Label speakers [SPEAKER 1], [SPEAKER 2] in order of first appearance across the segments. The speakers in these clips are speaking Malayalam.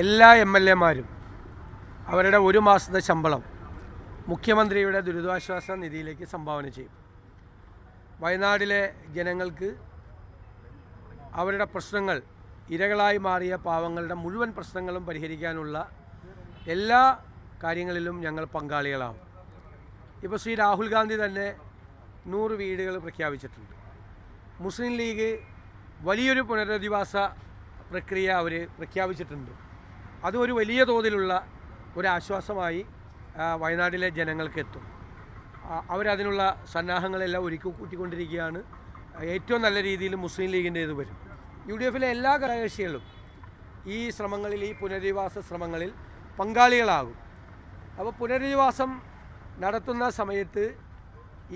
[SPEAKER 1] എല്ലാ എം എൽ എമാരും അവരുടെ ഒരു മാസത്തെ ശമ്പളം മുഖ്യമന്ത്രിയുടെ ദുരിതാശ്വാസ നിധിയിലേക്ക് സംഭാവന ചെയ്യും. വയനാടിലെ ജനങ്ങൾക്ക് അവരുടെ പ്രശ്നങ്ങൾ ഇരകളായി മാറിയ പാവങ്ങളുടെ മുഴുവൻ പ്രശ്നങ്ങളും പരിഹരിക്കാനുള്ള എല്ലാ കാര്യങ്ങളിലും ഞങ്ങൾ പങ്കാളികളാവും. ഇപ്പോൾ ശ്രീ രാഹുൽ ഗാന്ധി തന്നെ നൂറ് വീടുകൾ പ്രഖ്യാപിച്ചിട്ടുണ്ട്. മുസ്ലിം ലീഗ് വലിയൊരു പുനരധിവാസ പ്രക്രിയ അവർ പ്രഖ്യാപിച്ചിട്ടുണ്ട്. അത് ഒരു വലിയ തോതിലുള്ള ഒരു ആശ്വാസമായി വയനാട്ടിലെ ജനങ്ങൾക്ക് എത്തും അവരതിനുള്ള സന്നാഹങ്ങളെല്ലാം ഒരുക്കി കൂട്ടിക്കൊണ്ടിരിക്കുകയാണ്. ഏറ്റവും നല്ല രീതിയിൽ മുസ്ലിം ലീഗിന്റെ ഇത് വരും. യു ഡി എഫിലെ എല്ലാ ഘടകകക്ഷികളും ഈ ശ്രമങ്ങളിൽ ഈ പുനരധിവാസ ശ്രമങ്ങളിൽ പങ്കാളികളാകും. അപ്പോൾ പുനരധിവാസം നടത്തുന്ന സമയത്ത്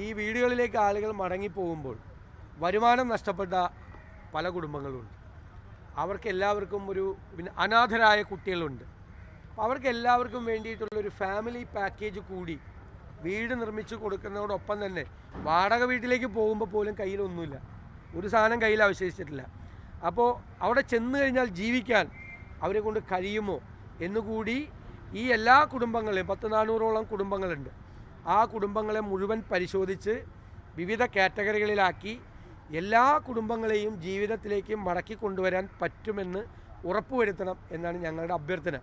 [SPEAKER 1] ഈ വീടുകളിലേക്ക് ആളുകൾ മടങ്ങിപ്പോകുമ്പോൾ വരുമാനം നഷ്ടപ്പെട്ട പല കുടുംബങ്ങളുണ്ട്. അവർക്ക് എല്ലാവർക്കും ഒരു പിന്നെ അനാഥരായ കുട്ടികളുണ്ട്. അപ്പോൾ അവർക്ക് എല്ലാവർക്കും വേണ്ടിയിട്ടുള്ളൊരു ഫാമിലി പാക്കേജ് കൂടി വീട് നിർമ്മിച്ച് കൊടുക്കുന്നതോടൊപ്പം തന്നെ വാടക വീട്ടിലേക്ക് പോകുമ്പോൾ പോലും കയ്യിലൊന്നുമില്ല. ഒരു സാധനം കയ്യിൽ അവശേഷിച്ചിട്ടില്ല. അപ്പോൾ അവിടെ ചെന്ന് കഴിഞ്ഞാൽ ജീവിക്കാൻ അവരെ കൊണ്ട് കഴിയുമോ എന്നുകൂടി ഈ എല്ലാ കുടുംബങ്ങളെയും പത്ത് നാനൂറോളം കുടുംബങ്ങളുണ്ട്. ആ കുടുംബങ്ങളെ മുഴുവൻ പരിശോധിച്ച് വിവിധ കാറ്റഗറികളിലാക്കി എല്ലാ കുടുംബങ്ങളെയും ജീവിതത്തിലേക്ക് മടക്കി കൊണ്ടുവരാൻ പറ്റുമെന്ന് ഉറപ്പുവരുത്തണം എന്നാണ് ഞങ്ങളുടെ അഭ്യർത്ഥന.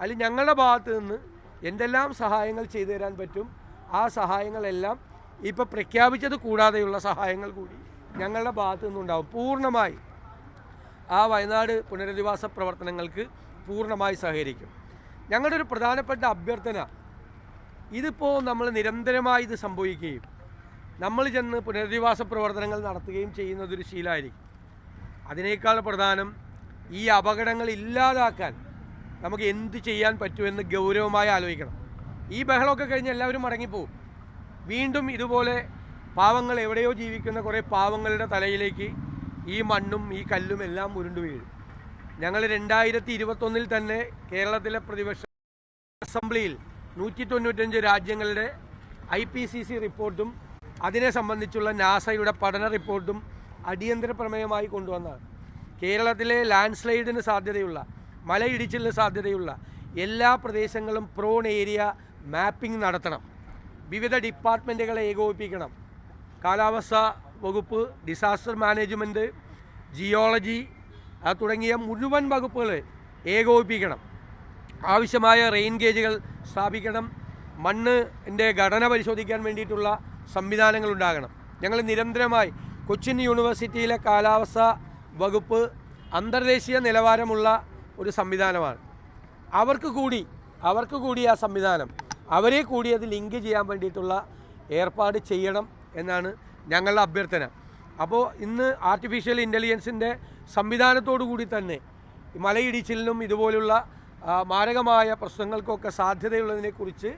[SPEAKER 1] അതിൽ ഞങ്ങളുടെ ഭാഗത്ത് നിന്ന് എന്തെല്ലാം സഹായങ്ങൾ ചെയ്തു തരാൻ പറ്റും ആ സഹായങ്ങളെല്ലാം ഇപ്പോൾ പ്രഖ്യാപിച്ചത് കൂടാതെയുള്ള സഹായങ്ങൾ കൂടി ഞങ്ങളുടെ ഭാഗത്തു നിന്നുണ്ടാവും. പൂർണമായി ആ വയനാട് പുനരധിവാസ പ്രവർത്തനങ്ങൾക്ക് പൂർണമായി സഹകരിക്കും. ഞങ്ങളുടെ ഒരു പ്രധാനപ്പെട്ട അഭ്യർത്ഥന ഇതിപ്പോൾ നമ്മൾ നിരന്തരമായി ഇത് സംഭവിക്കുകയും നമ്മൾ ചെന്ന് പുനരധിവാസ പ്രവർത്തനങ്ങൾ നടത്തുകയും ചെയ്യുന്നതൊരു ശീലമായിരിക്കും. അതിനേക്കാൾ പ്രധാനം ഈ അപകടങ്ങൾ ഇല്ലാതാക്കാൻ നമുക്ക് എന്ത് ചെയ്യാൻ പറ്റുമെന്ന് ഗൗരവമായി ആലോചിക്കണം. ഈ ബഹളമൊക്കെ കഴിഞ്ഞ് എല്ലാവരും മടങ്ങിപ്പോവും. വീണ്ടും ഇതുപോലെ പാവങ്ങൾ എവിടെയോ ജീവിക്കുന്ന കുറേ പാവങ്ങളുടെ തലയിലേക്ക് ഈ മണ്ണും ഈ കല്ലും എല്ലാം ഉരുണ്ടു വീഴും. ഞങ്ങൾ രണ്ടായിരത്തി ഇരുപത്തൊന്നിൽ തന്നെ കേരളത്തിലെ പ്രതിപക്ഷ അസംബ്ലിയിൽ നൂറ്റി തൊണ്ണൂറ്റഞ്ച് രാജ്യങ്ങളുടെ ഐ പി സി സി റിപ്പോർട്ടും അതിനെ സംബന്ധിച്ചുള്ള നാസയുടെ പഠന റിപ്പോർട്ടും അടിയന്തര പ്രമേയമായി കൊണ്ടുവന്നതാണ്. കേരളത്തിലെ ലാൻഡ് സ്ലൈഡിന് സാധ്യതയുള്ള മലയിടിച്ചിലിന് സാധ്യതയുള്ള എല്ലാ പ്രദേശങ്ങളും പ്രോൺ ഏരിയ മാപ്പിംഗ് നടത്തണം. വിവിധ ഡിപ്പാർട്ട്മെന്റുകളെ ഏകോപിപ്പിക്കണം. കാലാവസ്ഥ വകുപ്പ് ഡിസാസ്റ്റർ മാനേജ്മെന്റ് ജിയോളജി തുടങ്ങിയ മുഴുവൻ വകുപ്പുകൾ ഏകോപിപ്പിക്കണം. ആവശ്യമായ റെയിൻ ഗേജുകൾ സ്ഥാപിക്കണം. മണ്ണിന്റെ ഘടന പരിശോധിക്കാൻ വേണ്ടിയിട്ടുള്ള സംവിധാനങ്ങൾ ഉണ്ടാകണം ഞങ്ങൾ നിരന്തരമായി കൊച്ചിൻ യൂണിവേഴ്സിറ്റിയിലെ കാലാവസ്ഥ വകുപ്പ് അന്തർദേശീയ നിലവാരമുള്ള ഒരു സംവിധാനമാണ്. അവർക്ക് കൂടി അവർക്ക് കൂടി ആ സംവിധാനം അവരെ കൂടി അത് ലിങ്ക് ചെയ്യാൻ വേണ്ടിയിട്ടുള്ള ഏർപ്പാട് ചെയ്യണം എന്നാണ് ഞങ്ങളുടെ അഭ്യർത്ഥന. അപ്പോൾ ഇന്ന് ആർട്ടിഫിഷ്യൽ ഇന്റലിജൻസിന്റെ സംവിധാനത്തോടു കൂടി തന്നെ മലയിടിച്ചിലിനും ഇതുപോലുള്ള മാരകമായ പ്രശ്നങ്ങൾക്കൊക്കെ സാധ്യതയുള്ളതിനെക്കുറിച്ച്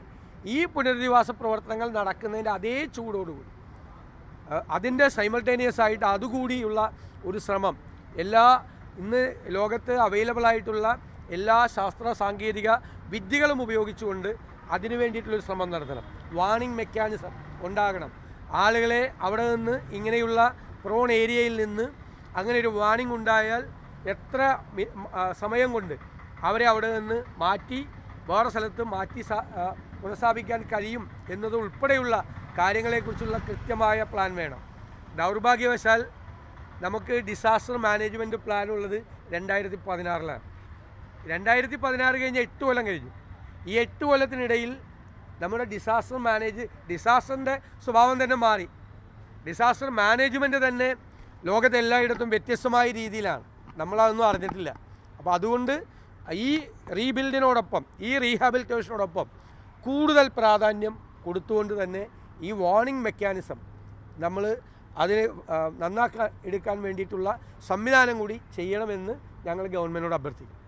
[SPEAKER 1] ഈ പുനരധിവാസ പ്രവർത്തനങ്ങൾ നടക്കുന്നതിന്റെ അതേ ചൂടോടുകൂടി അതിന്റെ സൈമൾട്ടേനിയസ് ആയിട്ട് അതുകൂടിയുള്ള ഒരു ശ്രമം. എല്ലാ ഇന്ന് ലോകത്ത് അവൈലബിൾ ആയിട്ടുള്ള എല്ലാ ശാസ്ത്ര സാങ്കേതിക വിദ്യകളും ഉപയോഗിച്ചുകൊണ്ട് അതിനു വേണ്ടിയിട്ടുള്ളൊരു ശ്രമം നടത്തണം. വാണിംഗ് മെക്കാനിസം ഉണ്ടാകണം. ആളുകളെ അവിടെ നിന്ന് ഇങ്ങനെയുള്ള പ്രോൺ ഏരിയയിൽ നിന്ന് അങ്ങനെ ഒരു വാണിംഗ് ഉണ്ടായാൽ എത്ര സമയം കൊണ്ട് അവരെ അവിടെ നിന്ന് മാറ്റി വേറെ സ്ഥലത്ത് മാറ്റി പുനഃസ്ഥാപിക്കാൻ കഴിയും എന്നത് ഉൾപ്പെടെയുള്ള കാര്യങ്ങളെക്കുറിച്ചുള്ള കൃത്യമായ പ്ലാൻ വേണം. ദൗർഭാഗ്യവശാൽ നമുക്ക് ഡിസാസ്റ്റർ മാനേജ്മെന്റ് പ്ലാൻ ഉള്ളത് രണ്ടായിരത്തി പതിനാറിലാണ് രണ്ടായിരത്തി പതിനാറ് കഴിഞ്ഞ് എട്ട് കൊല്ലം കഴിഞ്ഞു. ഈ എട്ട് കൊല്ലത്തിനിടയിൽ നമ്മുടെ ഡിസാസ്റ്റർ മാനേജ് ഡിസാസ്റ്ററിന്റെ സ്വഭാവം തന്നെ മാറി. ഡിസാസ്റ്റർ മാനേജ്മെന്റ് തന്നെ ലോകത്തെല്ലായിടത്തും വ്യത്യസ്തമായ രീതിയിലാണ്. നമ്മളതൊന്നും അറിഞ്ഞിട്ടില്ല. അപ്പോൾ അതുകൊണ്ട് ഈ റീബിൽഡിനോടൊപ്പം ഈ റീഹാബിലിറ്റേഷനോടൊപ്പം കൂടുതൽ പ്രാധാന്യം കൊടുത്തുകൊണ്ട് തന്നെ ഈ വാർണിംഗ് മെക്കാനിസം നമ്മൾ അതിന് നന്നാക്കാൻ എടുക്കാൻ വേണ്ടിയിട്ടുള്ള സംവിധാനം കൂടി ചെയ്യണമെന്ന് ഞങ്ങൾ ഗവൺമെന്റിനോട് അഭ്യർത്ഥിക്കും